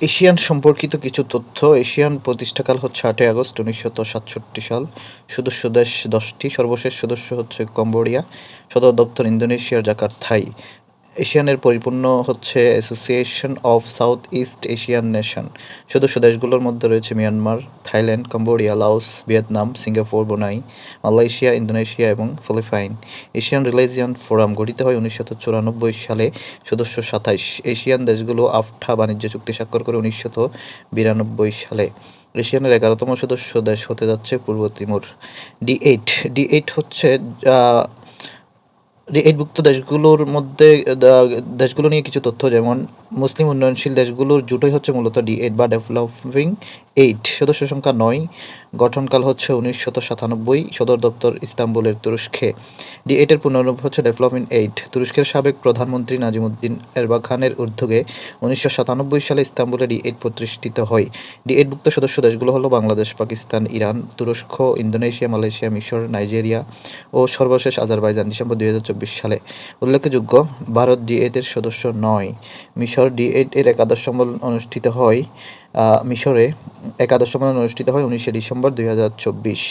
Asian সম্পর্কিত কিছু তথ্য, এশিয়ান প্রতিষ্ঠাকাল হচ্ছে আটই আগস্ট উনিশশো সাতষট্টি সাল। সদস্য দেশ দশটি, সর্বশেষ সদস্য হচ্ছে কম্বোডিয়া, সদর দপ্তর ইন্দোনেশিয়ার জাকার্থাই এশিয়ানের পরিপূর্ণ হচ্ছে association of south east Asian nation সদস্য দেশগুলোর মধ্যে রয়েছে Myanmar, Thailand, Cambodia, Laos, Vietnam, Singapore, Brunei, Malaysia, Indonesia এবং ফিলিপাইন। এশিয়ান রিলিজিয়ান ফোরাম গঠিত হয় উনিশশো চুরানব্বই সালে। সদস্য সাতাইশ এশিয়ান দেশগুলো আফঠা বাণিজ্য চুক্তি স্বাক্ষর করে উনিশশো বিরানব্বই সালে। এশিয়ানের এগারোতম সদস্য দেশ হতে যাচ্ছে পূর্ব Timor. D eight D eight হচ্ছে আহ, এইটভুক্ত দেশগুলোর মধ্যে দেশগুলো নিয়ে কিছু তথ্য যেমন মুসলিম উন্নয়নশীল দেশগুলোর জুটোই হচ্ছে মূলত ডি এইট বা ডেভেলপিং এইট। সদস্য সংখ্যা নয়, গঠনকাল হচ্ছে উনিশশত সাতানব্বই, সদর দপ্তর ইস্তাম্বুলের তুরস্কে। ডি এইটের পুনরূপ হচ্ছে ডেভেলপিং এইট। তুরস্কের সাবেক প্রধানমন্ত্রী নাজিমুদ্দিন এরবা খানের উদ্যোগে উনিশশো সাতানব্বই সালে ইস্তাম্বুলে ডি এইট প্রতিষ্ঠিত হয়। ডি এইটভুক্ত সদস্য দেশগুলো হলো বাংলাদেশ, পাকিস্তান, ইরান, তুরস্ক, ইন্দোনেশিয়া, মালয়েশিয়া, মিশর, নাইজেরিয়া ও সর্বশেষ আজারবাইজান ডিসেম্বর দুই হাজার চব্বিশ সালে। উল্লেখযোগ্য, ভারত ডি এইটের সদস্য নয়, মিশর ডি এইট এর একাদশ সম্মেলন অনুষ্ঠিত হয় মিশরে। একাদশ সম্মেলন অনুষ্ঠিত হয় উনিশে ডিসেম্বর দুই হাজার চব্বিশ।